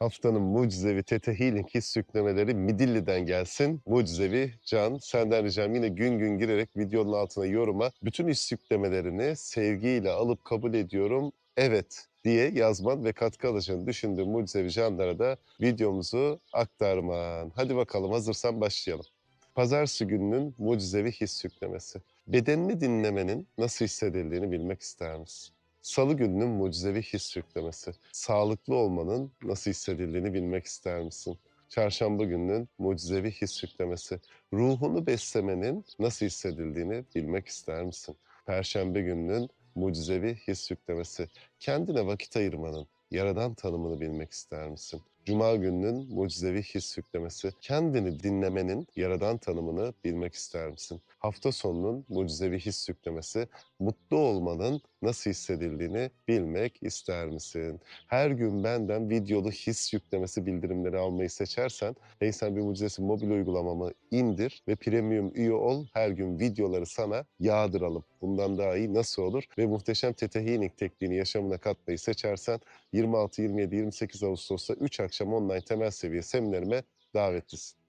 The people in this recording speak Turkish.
Haftanın mucizevi Tete Healing his yüklemeleri Midilli'den gelsin. Mucizevi Can, senden ricam yine gün gün girerek videonun altına yoruma bütün his yüklemelerini sevgiyle alıp kabul ediyorum. Evet diye yazman ve katkı alacağını düşündüğüm mucizevi canlara da videomuzu aktarman. Hadi bakalım hazırsan başlayalım. Pazartesi gününün mucizevi his yüklemesi. Bedenini dinlemenin nasıl hissedildiğini bilmek ister misin? Salı gününün mucizevi his yüklemesi. Sağlıklı olmanın nasıl hissedildiğini bilmek ister misin? Çarşamba gününün mucizevi his yüklemesi. Ruhunu beslemenin nasıl hissedildiğini bilmek ister misin? Perşembe gününün mucizevi his yüklemesi. Kendine vakit ayırmanın, yaradan tanımını bilmek ister misin? Cuma gününün mucizevi his yüklemesi. Kendini dinlemenin yaradan tanımını bilmek ister misin? Hafta sonunun mucizevi his yüklemesi. Mutlu olmanın nasıl hissedildiğini bilmek ister misin? Her gün benden videolu his yüklemesi bildirimleri almayı seçersen Neysen Bir Mucizesi mobil uygulamamı indir ve premium üye ol. Her gün videoları sana yağdıralım. Bundan daha iyi nasıl olur? Ve muhteşem Tete Healing tekniğini yaşamına katmayı seçersen 26, 27, 28 Ağustos'ta 3 akşam online temel seviye seminerime davetlisin.